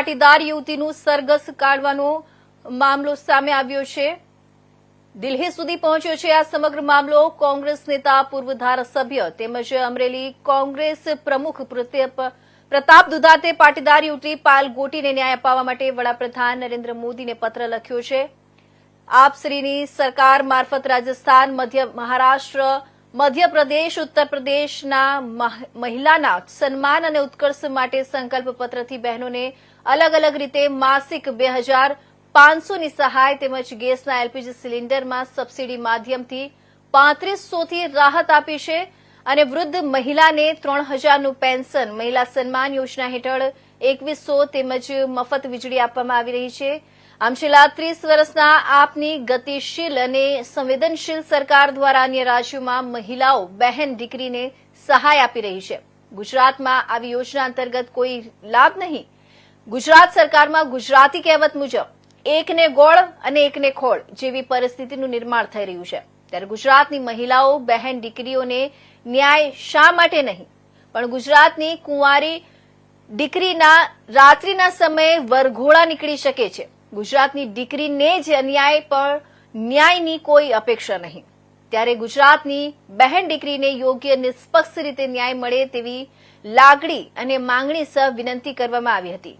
પાટીદાર યુવતીનું સરઘસ કાઢવાનો મામલો સામે આવ્યો છે. દિલ્હી સુધી પહોંચ્યો છે આ સમગ્ર મામલો. કોંગ્રેસ નેતા, પૂર્વ ધારાસભ્ય તેમજ અમરેલી કોંગ્રેસ પ્રમુખ પ્રતાપ દુધાતે પાટીદાર યુવતી પાલ ગોટીને ન્યાય અપાવવા માટે વડાપ્રધાન નરેન્દ્ર મોદીને પત્ર લખ્યો છે. આપશ્રીની સરકાર મારફત રાજસ્થાન, મધ્ય મહારાષ્ટ્ર મધ્યપ્રદેશ ઉત્તર પ્રદેશના મહ- મહિલાના સન્માન અને ઉત્કર્ષ માટે સંકલ્પ પત્રથી બહેનોને અલગ અલગ રીતે માસિક બે હજાર પાંચસોની સહાય તેમજ ગેસના એલપીજી સિલિન્ડરમાં સબસિડી માધ્યમથી પાંત્રીસોથી રાહત આપી છે અને વૃદ્ધ મહિલાને ત્રણ હજારનું પેન્શન, મહિલા સન્માન યોજના હેઠળ એકવીસો તેમજ મફત વીજળી આપવામાં આવી રહી છે. આમ છેલ્લા ત્રીસ વર્ષના આપની ગતિશીલ અને સંવેદનશીલ સરકાર દ્વારા અન્ય રાજ્યોમાં મહિલાઓ બહેન દીકરીને સહાય આપી રહી છે. ગુજરાતમાં આવી યોજના અંતર્ગત કોઈ લાભ નહીં. ગુજરાત સરકારમાં ગુજરાતી કહેવત મુજબ, એકને ગોળ અને એકને ખોળ જેવી પરિસ્થિતિનું નિર્માણ થઈ રહ્યું છે. ત્યારે ગુજરાતની મહિલાઓ, બહેન દીકરીઓને ન્યાય શા માટે નહીં? પણ ગુજરાતની કુંવારી દીકરીના રાત્રિના સમયે વરઘોડા નીકળી શકે છે. ગુજરાતની દીકરીને જ અન્યાય પર ન્યાયની કોઈ અપેક્ષા નહીં. ત્યારે ગુજરાતની બહેન દીકરીને યોગ્ય નિષ્પક્ષ રીતે ન્યાય મળે તેવી લાગણી અને માંગણી સહ વિનંતી કરવામાં આવી હતી.